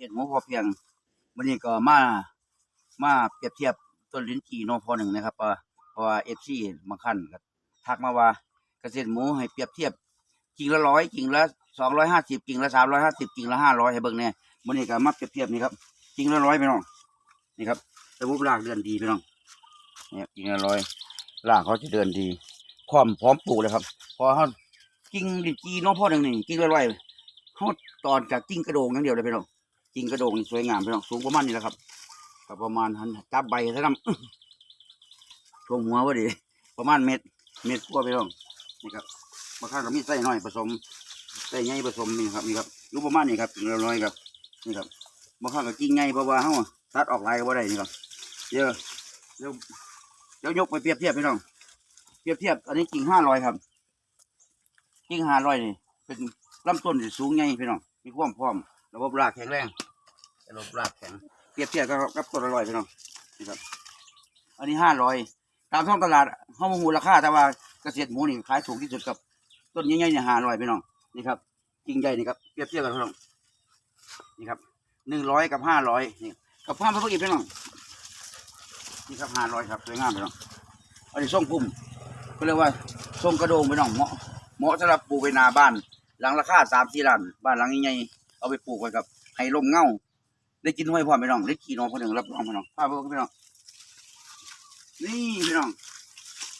เฮ็ดหมูพอเพียงวันนี้ก็มามาเปรียบเทียบต้นลิ้นจี่โนพอหนึ่งนะครับเพราะว่าเอฟซีบางขั้นทักมาว่าเกษตรหมูให้เปรียบเทียบกิ่งละร้อยกิ่งละสองร้อยห้าสิบกิ่งละสามร้อยห้าสิบกิ่งละห้าร้อยให้เบิ่งแน่ยวันนี้ก็มาเปรียบเทียบนี่ครับกิ่งละร้อยพี่น้องนี่ครับระบบรากเดินดีพี่น้องเนี่ยกิ่งละร้อยรากเขาจะเดินดีพร้อมพร้อมปลูกเลยครับ พอเขากิ่งลิ้นจี่โนพอหนึ่งนี่กิ่งละร้อยเขาตอนจากกิ่งกระโดงอย่างเดียวเลยพี่น้อง กิ่งกระโดงนี่สวยงามพี่น้องสูงประมาณนี้แหละครับประมาณหันจับใบซะน้ำช่วงหัวพอดี ประมาณเม็ดเม็ดกว่าไปลองนี่ครับบางครั้งก็มีไส้น้อยผสมไส้ใหญ่ผสมนี่ครับนี่ครับอยู่ประมาณนี้ครับกิ่งละร้อยครับนี่ครับบางครั้งก็กิ่งใหญ่เพราะว่าเฮาตัดออกลายก็ได้นี่ครับเดี๋ยวเดี๋ยวเดี๋ยวยกไปเปรียบเทียบพี่น้องเปรียบเทียบอันนี้กิ่งห้าร้อยครับกิ่งห้าร้อยนี่เป็นลำต้นที่สูงใหญ่พี่น้องมีความพร้อม ระบบรากแข็งแรงระบบรากแข็งเปรียบเทียบกับกับต้นละร้อยพี่น้องนี่ครับ อันนี้ห้าร้อยตามท้องตลาดห้องมูลค่าแต่ว่าเกษตรหมูนี่ขายถูกที่สุดกับต้นใหญ่ๆเนี่ยห้าร้อยพี่น้องนี่ครับกิ่งใหญ่นี่ครับเปรียบเทียบกันพี่น้องนี่ครับหนึ่งร้อยกับห้าร้อยนี่กับผ้าพระพุทธพี่น้องนี่ครับห้าร้อยครับสวยงามพี่น้องอันนี้ทรงพุ่มก็เรียกว่าทรงกระโดงพี่น้องเหมาะเหมาะสำหรับปลูกไปนาบ้าน หลังราคาสามสี่ล้านบ้านหลังใหญ่ เอาไปปลูกไว้กับให้ลมเงาได้กินห้วยพ่อพี่น้องได้ขี่น้องคนหนึ่งรับรองพี่น้องป้าเพื่อนพี่น้องนี่พี่น้อง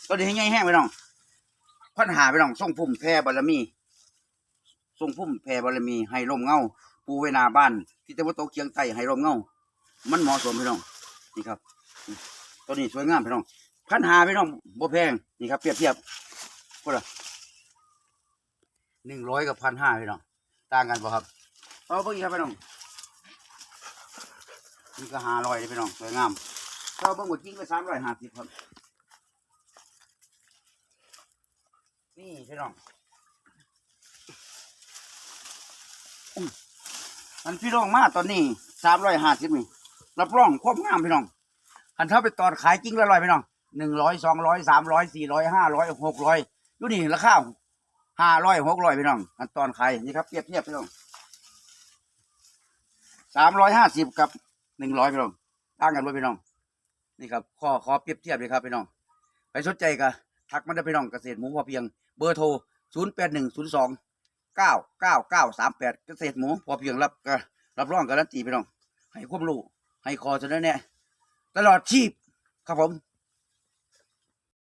ก็ได้ให้ง่ายแห้งพี่น้องพันหาพี่น้องส่งพุ่มแพร่บารมีส่งพุ่มแพร่บารมี ให้ร่มเงาปูไว้หนาบ้าน ที่ตะวันตกเฉียงใต้ให้ร่มเงามันเหมาะสมพี่น้องนี่ครับตัวนี้สวยงามพี่น้องพันหาพี่น้องบ่แพงนี่ครับเปรียบเทียบก็ละหนึ่งร้อยกับพันห้าพี่น้องต่างกันป่ะครับ เอาเพิ่งครับพี่น้องนี่ก็หาร้อยเลยพี่น้องสวยงามถ้าเบิ่งหมดจริงก็สามร้อยห้าสิบครับนี่พี่น้องอันพี่น้องมาตอนนี้สามร้อยห้าสิบนี่รับรองความงามพี่น้องอันถ้าไปตอนขายจริงละร้อยพี่น้องหนึ่งร้อยสองร้อยสามร้อยสี่ร้อยห้าร้อยหกร้อยดูนี่ราคาห้าร้อยหกร้อยพี่น้องอันตอนขายนี่ครับเทียบเทียบพี่น้อง สามร้อยห้าสิบกับหนึ่งร้อยพี่น้องต่างกันไว้พี่น้อง นี่ครับข้อขอเปรียบเทียบเลยครับพี่น้องไปสนใจกันทักมาได้พี่น้องเกษตรหมูพอเพียงเบอร์โทรศูนย์แปดหนึ่งศูนย์สองเก้าเก้าเก้าสามแปดเกษตรหมูพอเพียงรับก็รับรองการันตีพี่น้องให้ความรู้ให้คอเสนอแนะตลอดชีพครับผม